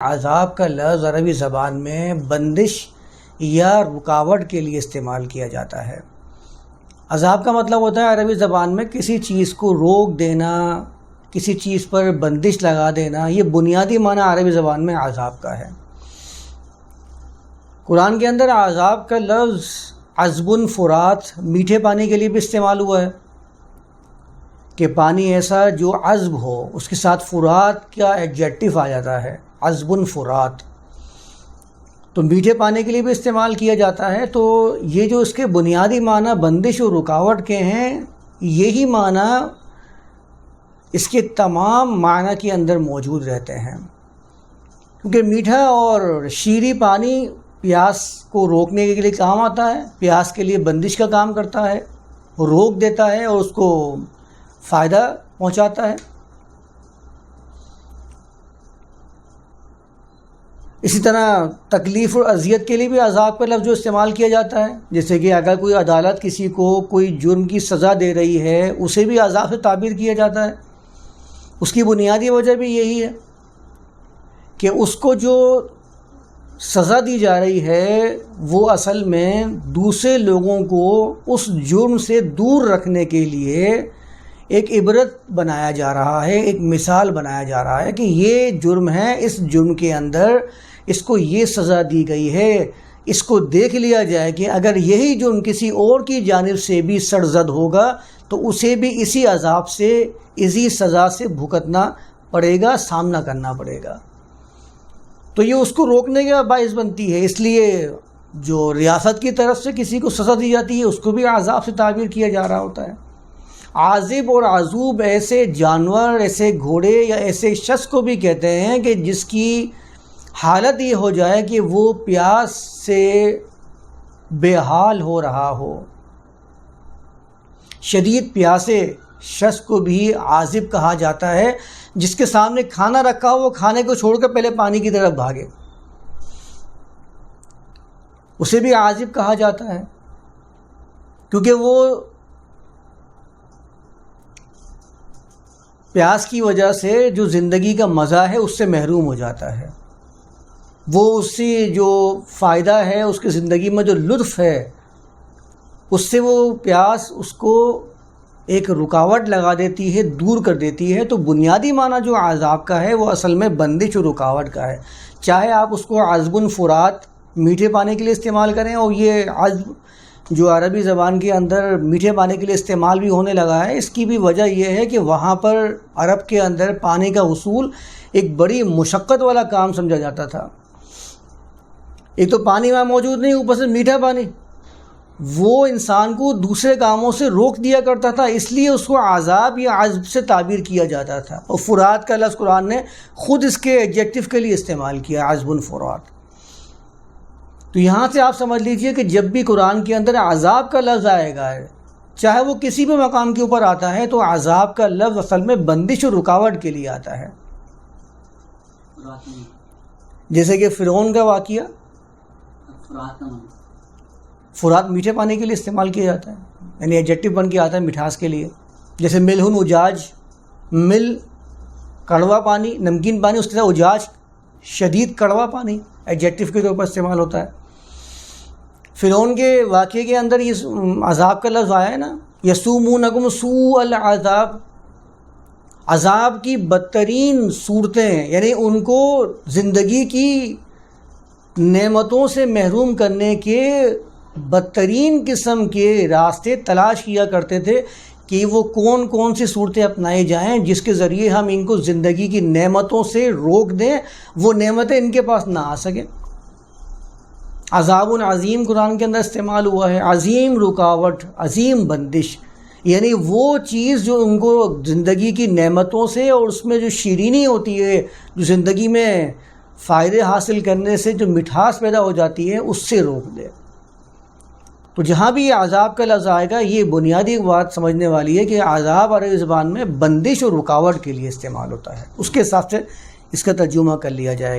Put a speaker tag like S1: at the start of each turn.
S1: عذاب کا لفظ عربی زبان میں بندش یا رکاوٹ کے لیے استعمال کیا جاتا ہے۔ عذاب کا مطلب ہوتا ہے عربی زبان میں کسی چیز کو روک دینا، کسی چیز پر بندش لگا دینا، یہ بنیادی معنی عربی زبان میں عذاب کا ہے۔ قرآن کے اندر عذاب کا لفظ عزب فرات میٹھے پانی کے لیے بھی استعمال ہوا ہے۔ کہ پانی ایسا جو عزب ہو، اس کے ساتھ فرات کا ایڈجیکٹو آ جاتا ہے۔ عزب فرات تو میٹھے پانی کے لیے بھی استعمال کیا جاتا ہے۔ تو یہ جو اس کے بنیادی معنی بندش اور رکاوٹ کے ہیں، یہی معنی اس کے تمام معنی کے اندر موجود رہتے ہیں۔ کیونکہ میٹھا اور شیریں پانی پیاس کو روکنے کے لیے کام آتا ہے، پیاس کے لیے بندش کا کام کرتا ہے، روک دیتا ہے اور اس کو فائدہ پہنچاتا ہے۔ اسی طرح تکلیف اور اذیت کے لیے بھی عذاب کا لفظ جو استعمال کیا جاتا ہے۔ جیسے کہ اگر کوئی عدالت کسی کو کوئی جرم کی سزا دے رہی ہے، اسے بھی عذاب سے تعبیر کیا جاتا ہے۔ اس کی بنیادی وجہ بھی یہی ہے کہ اس کو جو سزا دی جا رہی ہے، وہ اصل میں دوسرے لوگوں کو اس جرم سے دور رکھنے کے لیے ایک عبرت بنایا جا رہا ہے، ایک مثال بنایا جا رہا ہے کہ یہ جرم ہے، اس جرم کے اندر اس کو یہ سزا دی گئی ہے۔ اس کو دیکھ لیا جائے کہ اگر یہی جرم کسی اور کی جانب سے بھی سرزد ہوگا، تو اسے بھی اسی عذاب سے، اسی سزا سے بھگتنا پڑے گا، سامنا کرنا پڑے گا۔ تو یہ اس کو روکنے کا باعث بنتی ہے۔ اس لیے جو ریاست کی طرف سے کسی کو سزا دی جاتی ہے، اس کو بھی عذاب سے تعبیر کیا جا رہا ہوتا ہے۔ عازب اور عذوب ایسے جانور، ایسے گھوڑے یا ایسے شخص کو بھی کہتے ہیں کہ جس کی حالت یہ ہو جائے کہ وہ پیاس سے بے حال ہو رہا ہو۔ شدید پیاسے شخص کو بھی عازب کہا جاتا ہے، جس کے سامنے کھانا رکھا ہو، وہ کھانے کو چھوڑ کر پہلے پانی کی طرف بھاگے۔ اسے بھی عازب کہا جاتا ہے، کیونکہ وہ پیاس کی وجہ سے جو زندگی کا مزہ ہے اس سے محروم ہو جاتا ہے۔ وہ اس سے جو فائدہ ہے اس کی زندگی میں جو لطف ہے، اس سے وہ پیاس اس کو ایک رکاوٹ لگا دیتی ہے، دور کر دیتی ہے۔ تو بنیادی معنی جو عذاب کا ہے، وہ اصل میں بندش و رکاوٹ کا ہے۔ چاہے آپ اس کو عزب فرات میٹھے پانے کے لیے استعمال کریں اور یہ عزب جو عربی زبان کے اندر میٹھے پانی کے لیے استعمال بھی ہونے لگا ہے، اس کی بھی وجہ یہ ہے کہ وہاں پر عرب کے اندر پانی کا اصول ایک بڑی مشقت والا کام سمجھا جاتا تھا۔ ایک تو پانی وہاں موجود نہیں، اوپر سے میٹھا پانی۔ وہ انسان کو دوسرے کاموں سے روک دیا کرتا تھا، اس لیے اس کو عذاب یا عزب سے تعبیر کیا جاتا تھا۔ اور فرات کا لفظ قرآن نے خود اس کے ایجیکٹو کے لیے استعمال کیا عزب الفرات۔ تو یہاں سے آپ سمجھ لیجیے کہ جب بھی قرآن کے اندر عذاب کا لفظ آئے گا، چاہے وہ کسی بھی مقام کے اوپر آتا ہے، تو عذاب کا لفظ اصل میں بندش و رکاوٹ کے لیے آتا ہے۔ جیسے کہ فرعون کا واقعہ۔ فرات میٹھے پانی کے لیے استعمال کیا جاتا ہے یعنی ایجیکٹو بن کے آتا ہے مٹھاس کے لیے۔ جیسے ملہن اجاج، مل کڑوا پانی، نمکین پانی، اس کے ساتھ اجاج، شدید کڑوا پانی، ایڈجیکٹو کے طور پر استعمال ہوتا ہے۔ فرعون کے واقعے کے اندر یہ عذاب کا لفظ آیا ہے نا؟ یسوم نگم سو العذاب۔ عذاب کی بدترین صورتیں یعنی ان کو زندگی کی نعمتوں سے محروم کرنے کے بدترین قسم کے راستے تلاش کیا کرتے تھے کہ وہ کون کون سی صورتیں اپنائی جائیں جس کے ذریعے ہم ان کو زندگی کی نعمتوں سے روک دیں، وہ نعمتیں ان کے پاس نہ آ سکیں۔ عذاب العظیم قرآن کے اندر استعمال ہوا ہے، عظیم رکاوٹ، عظیم بندش۔ یعنی وہ چیز جو ان کو زندگی کی نعمتوں سے اور اس میں جو شیرینی ہوتی ہے، جو زندگی میں فائدے حاصل کرنے سے جو مٹھاس پیدا ہو جاتی ہے، اس سے روک دے۔ تو جہاں بھی یہ عذاب کا لفظ آئے گا، یہ بنیادی بات سمجھنے والی ہے کہ عذاب عربی زبان میں بندش اور رکاوٹ کے لیے استعمال ہوتا ہے۔ اس کے حساب سے اس کا ترجمہ کر لیا جائے گا۔